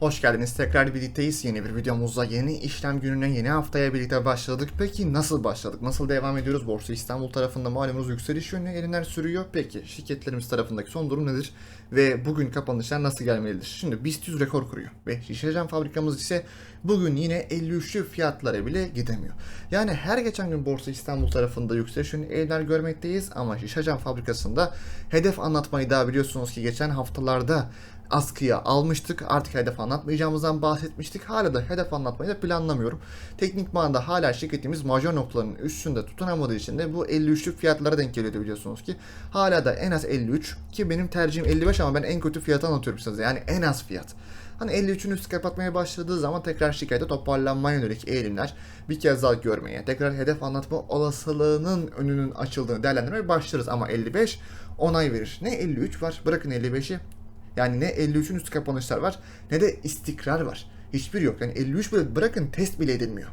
Hoş geldiniz. Tekrar birlikteyiz. Yeni bir videomuzda yeni işlem gününe, yeni haftaya birlikte başladık. Peki nasıl başladık? Nasıl devam ediyoruz? Borsa İstanbul tarafında malumunuz yükseliş yönüne elinler sürüyor. Peki şirketlerimiz tarafındaki son durum nedir? Ve bugün kapanışlar nasıl gelmelidir? Şimdi BIST 100 rekor kuruyor. Ve şişe cam fabrikamız ise bugün yine 53'lü fiyatlara bile gidemiyor. Yani her geçen gün Borsa İstanbul tarafında yükseliş yönü elinler görmekteyiz. Ama şişe cam fabrikasında hedef anlatmayı daha biliyorsunuz ki geçen haftalarda askıya almıştık. Artık hedef anlatmayacağımızdan bahsetmiştik. Hala da hedef anlatmayı da planlamıyorum. Teknik manada hala şirketimiz major noktalarının üstünde tutunamadığı için de bu 53'lük fiyatlara denk geliyordu biliyorsunuz ki. Hala da en az 53 ki benim tercihim 55 ama ben en kötü fiyatı anlatıyorum size. Yani en az fiyat. Hani 53'ün üstü kapatmaya başladığı zaman tekrar şirkette toparlanmaya yönelik eğilimler bir kez daha görmeye, tekrar hedef anlatma olasılığının önünün açıldığını değerlendirmeye başlarız. Ama 55 onay verir. Ne 53 var bırakın 55'i yani ne 53'ün üstü kapanışlar var ne de istikrar var. Hiçbir yok. Yani 53 bile bırakın test bile edilmiyor.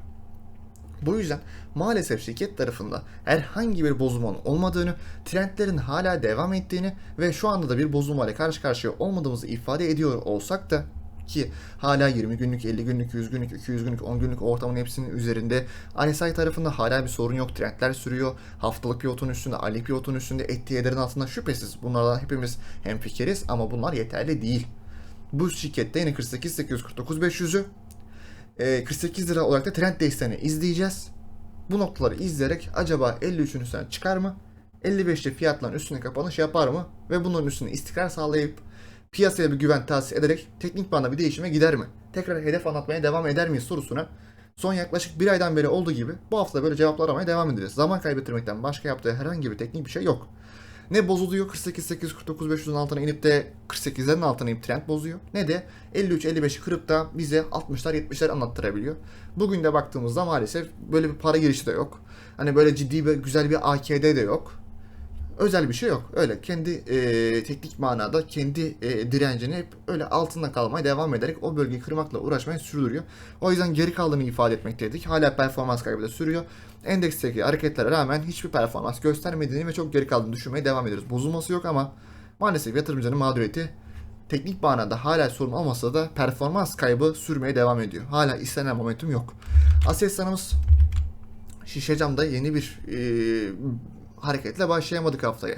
Bu yüzden maalesef şirket tarafında herhangi bir bozulmanın olmadığını, trendlerin hala devam ettiğini ve şu anda da bir bozulmayla karşı karşıya olmadığımızı ifade ediyor olsak da ki hala 20 günlük, 50 günlük, 100 günlük, 200 günlük, 10 günlük ortamın hepsinin üzerinde. RSI tarafında hala bir sorun yok. Trendler sürüyor. Haftalık pivotun üstünde, aylık pivotun üstünde, ettiği değerin altında şüphesiz. Bunlardan hepimiz hemfikiriz ama bunlar yeterli değil. Bu şirkette yine 48 849 500'ü 48 lira olarak da trend desteğini izleyeceğiz. Bu noktaları izleyerek acaba 53'ün üstüne çıkar mı? 55'te fiyatların üstüne kapanış yapar mı? Ve bunların üstüne istikrar sağlayıp piyasaya bir güven tahsis ederek teknik bana bir değişime gider mi? Tekrar hedef anlatmaya devam eder miyiz sorusuna son yaklaşık bir aydan beri olduğu gibi bu hafta böyle cevaplar aramaya devam edeceğiz. Zaman kaybettirmekten başka yaptığı herhangi bir teknik bir şey yok. Ne bozuluyor 48 8 49 500'ün altına inip de 48'lerin altına inip trend bozuyor. Ne de 53 55'i kırıp da bize 60'lar 70'ler anlattırabiliyor. Bugün de baktığımızda maalesef böyle bir para girişi de yok. Hani böyle ciddi ve güzel bir AKD de yok özel bir şey yok. Öyle kendi e, teknik manada kendi e, direncini hep öyle altında kalmaya devam ederek o bölgeyi kırmakla uğraşmayı sürdürüyor. O yüzden geri kaldığını ifade etmekteydik. Hala performans kaybı da sürüyor. Endeksteki hareketlere rağmen hiçbir performans göstermediğini ve çok geri kaldığını düşünmeye devam ediyoruz. Bozulması yok ama maalesef yatırımcının mağduriyeti teknik manada hala sorun olmasa da performans kaybı sürmeye devam ediyor. Hala istenen momentum yok. Aselsan'ımız Şişecam'da yeni bir e, hareketle başlayamadık haftaya.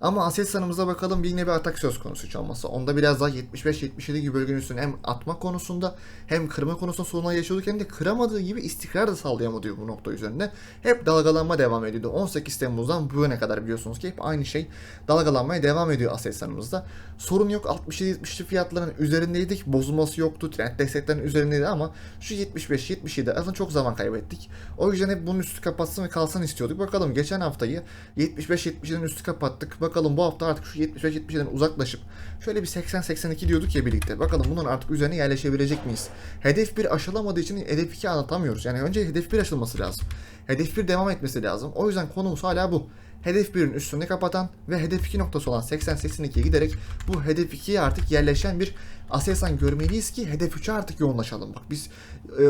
Ama Aselsan'ımıza bakalım yine bir atak söz konusu hiç olmazsa. Onda biraz daha 75-77 gibi bölgenin üstüne hem atma konusunda hem kırma konusunda sorunlar yaşıyorduk hem de kıramadığı gibi istikrar da sağlayamadı bu nokta üzerinde. Hep dalgalanma devam ediyordu. 18 Temmuz'dan bu yöne kadar biliyorsunuz ki hep aynı şey dalgalanmaya devam ediyor Aselsan'ımızda. Sorun yok 67-70'li fiyatların üzerindeydik. Bozulması yoktu. Trend desteklerin üzerindeydi ama şu 75-77 aslında çok zaman kaybettik. O yüzden hep bunun üstü kapatsın ve kalsın istiyorduk. Bakalım geçen haftayı 75-77'den üstü kapattık. Bakalım bu hafta artık şu 75-77'den uzaklaşıp şöyle bir 80-82 diyorduk ya birlikte. Bakalım bunun artık üzerine yerleşebilecek miyiz? Hedef 1 aşılamadığı için hedef 2 anlatamıyoruz. Yani önce hedef 1 aşılması lazım. Hedef 1 devam etmesi lazım. O yüzden konumuz hala bu. Hedef 1'in üstünde kapatan ve hedef 2 noktası olan 80-82'ye giderek bu hedef 2'ye artık yerleşen bir Aselsan görmeliyiz ki hedef 3'e artık yoğunlaşalım. Bak biz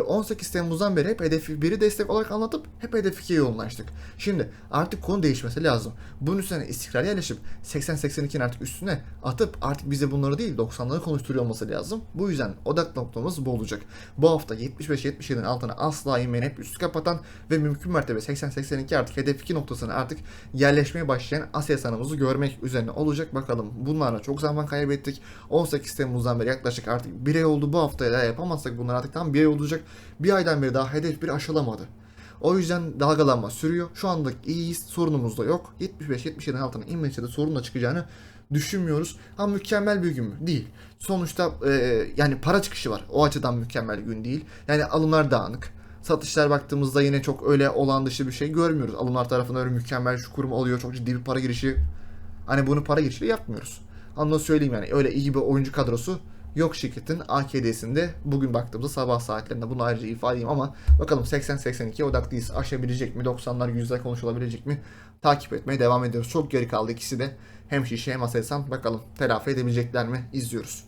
18 Temmuz'dan beri hep hedef 1'i destek olarak anlatıp hep hedef 2'ye yoğunlaştık. Şimdi artık konu değişmesi lazım. Bunun üstüne istikrar yerleşip 80-82'nin artık üstüne atıp artık bize bunları değil 90'ları konuşturuyor olması lazım. Bu yüzden odak noktamız bu olacak. Bu hafta 75-77'nin altına asla inmeyen hep üstü kapatan ve mümkün mertebe 80-82 artık hedef 2 noktasına artık yerleşmeye başlayan Aselsan'ımızı görmek üzerine olacak. Bakalım bunlarla çok zaman kaybettik. 18 Temmuz'dan beri yaklaşık artık bir ay oldu bu haftaya da yapamazsak bunlar artık tam bir ay olacak. Bir aydan beri daha hedef bir aşılamadı. O yüzden dalgalanma sürüyor. Şu anda iyiyiz. Sorunumuz da yok. 75-77'nin altına inmeyince de sorun da çıkacağını düşünmüyoruz. Ama mükemmel bir gün mü? Değil. Sonuçta e, yani para çıkışı var. O açıdan mükemmel gün değil. Yani alımlar dağınık. Satışlar baktığımızda yine çok öyle olan dışı bir şey görmüyoruz. Alımlar tarafından öyle mükemmel şu kurum oluyor. Çok ciddi bir para girişi. Hani bunu para girişiyle yapmıyoruz. Ama söyleyeyim yani öyle iyi bir oyuncu kadrosu yok şirketin AKD'sinde bugün baktığımızda sabah saatlerinde bunu ayrıca ifade edeyim ama bakalım 80-82 odaklıyız aşabilecek mi 90'lar yüzde konuşulabilecek mi takip etmeye devam ediyoruz. Çok geri kaldı ikisi de hem şişe hem aselsan bakalım telafi edebilecekler mi izliyoruz.